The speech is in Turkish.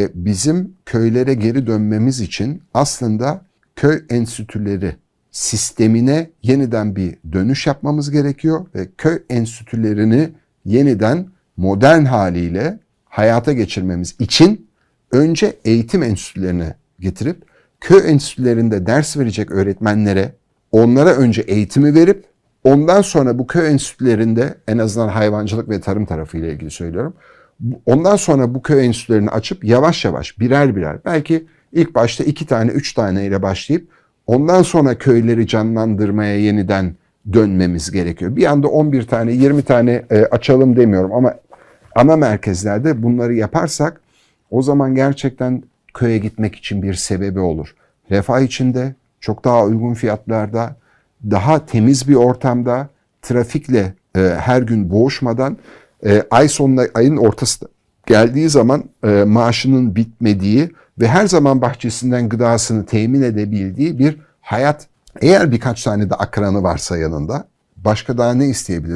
E, Bizim köylere geri dönmemiz için aslında köy enstitüleri sistemine yeniden bir dönüş yapmamız gerekiyor ve köy enstitülerini yeniden modern haliyle hayata geçirmemiz için önce eğitim enstitülerine getirip köy enstitülerinde ders verecek öğretmenlere onlara önce eğitimi verip ondan sonra bu köy enstitülerinde en azından hayvancılık ve tarım tarafıyla ilgili söylüyorum. Ondan sonra bu köy enstitülerini açıp yavaş yavaş birer birer belki ilk başta iki tane üç tane ile başlayıp ondan sonra köyleri canlandırmaya yeniden dönmemiz gerekiyor. Bir anda 11 tane 20 tane e, açalım demiyorum ama ana merkezlerde bunları yaparsak o zaman gerçekten köye gitmek için bir sebebi olur. Refah içinde, çok daha uygun fiyatlarda, daha temiz bir ortamda, trafikle e, her gün boğuşmadan e, ay sonuna ayın ortası geldiği zaman e, maaşının bitmediği ve her zaman bahçesinden gıdasını temin edebildiği bir hayat. Eğer birkaç tane de akranı varsa yanında başka daha ne isteyebilir?